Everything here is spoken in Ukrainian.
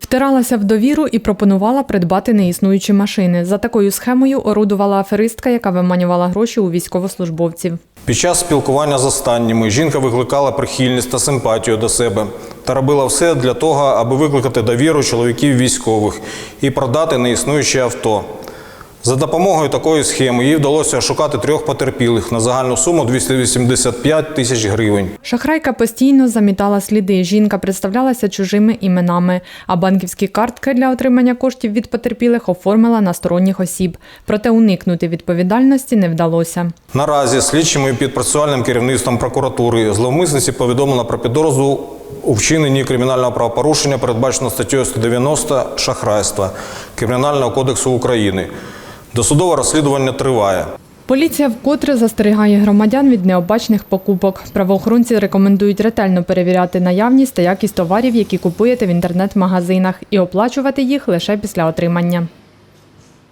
Втиралася в довіру і пропонувала придбати неіснуючі машини. За такою схемою орудувала аферистка, яка виманювала гроші у військовослужбовців. Під час спілкування з останніми жінка викликала прихильність та симпатію до себе та робила все для того, аби викликати довіру чоловіків військових і продати неіснуюче авто. За допомогою такої схеми їй вдалося шукати трьох потерпілих на загальну суму 285 тисяч гривень. Шахрайка постійно замітала сліди. Жінка представлялася чужими іменами, а банківські картки для отримання коштів від потерпілих оформила на сторонніх осіб. Проте уникнути відповідальності не вдалося. Наразі слідчими під процесуальним керівництвом прокуратури зловмисниці повідомлено про підозру у вчиненні кримінального правопорушення, передбачено статтею 190 шахрайства Кримінального кодексу України. Досудове розслідування триває. Поліція вкотре застерігає громадян від необачних покупок. Правоохоронці рекомендують ретельно перевіряти наявність та якість товарів, які купуєте в інтернет-магазинах, і оплачувати їх лише після отримання.